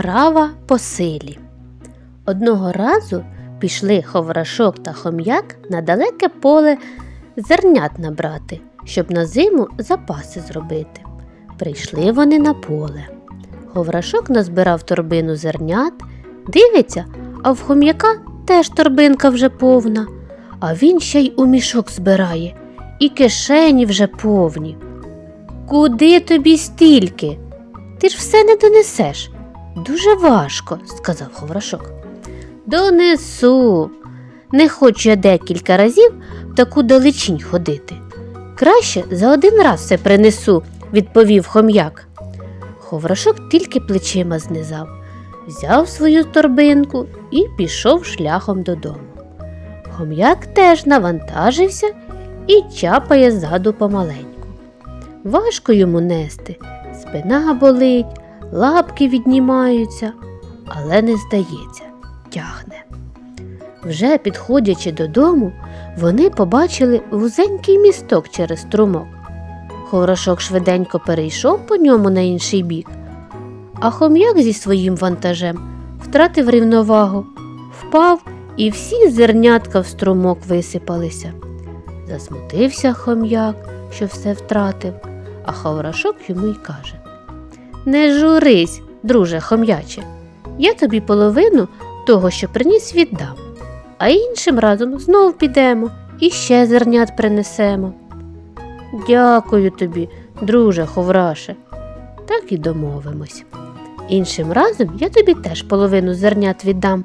Справа по силі. Одного разу пішли ховрашок та хом'як на далеке поле зернят набрати, щоб на зиму запаси зробити. Прийшли вони на поле. Ховрашок назбирав торбину зернят, дивиться, а в хом'яка теж торбинка вже повна, а він ще й у мішок збирає, і кишені вже повні. Куди тобі стільки? Ти ж все не донесеш. Дуже важко, сказав Ховрашок. Донесу. Не хочу я декілька разів в таку далечінь ходити. Краще за один раз все принесу, відповів хом'як. Ховрашок тільки плечима знизав, взяв свою торбинку і пішов шляхом додому. Хом'як теж навантажився і чапає ззаду помаленьку. Важко йому нести, спина болить, лапки віднімаються, але не здається, тягне. Вже підходячи додому, вони побачили вузенький місток через струмок. Ховрашок швиденько перейшов по ньому на інший бік, а хом'як зі своїм вантажем втратив рівновагу, впав і всі зернятка в струмок висипалися. Засмутився хом'як, що все втратив, а ховрашок йому й каже Не журись, друже хом'яче, я тобі половину того, що приніс, віддам, а іншим разом знов підемо і ще зернят принесемо. Дякую тобі, друже ховраше. Так і домовимось. Іншим разом я тобі теж половину зернят віддам,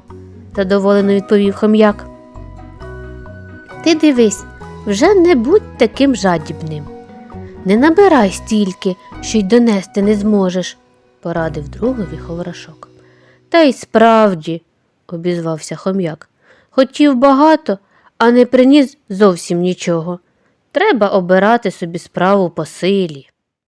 задоволено відповів хом'як. Ти дивись, вже не будь таким жадібним. Не набирай стільки, що й донести не зможеш, порадив другові ховрашок. Та й справді, обізвався хом'як, хотів багато, а не приніс зовсім нічого. Треба обирати собі справу по силі.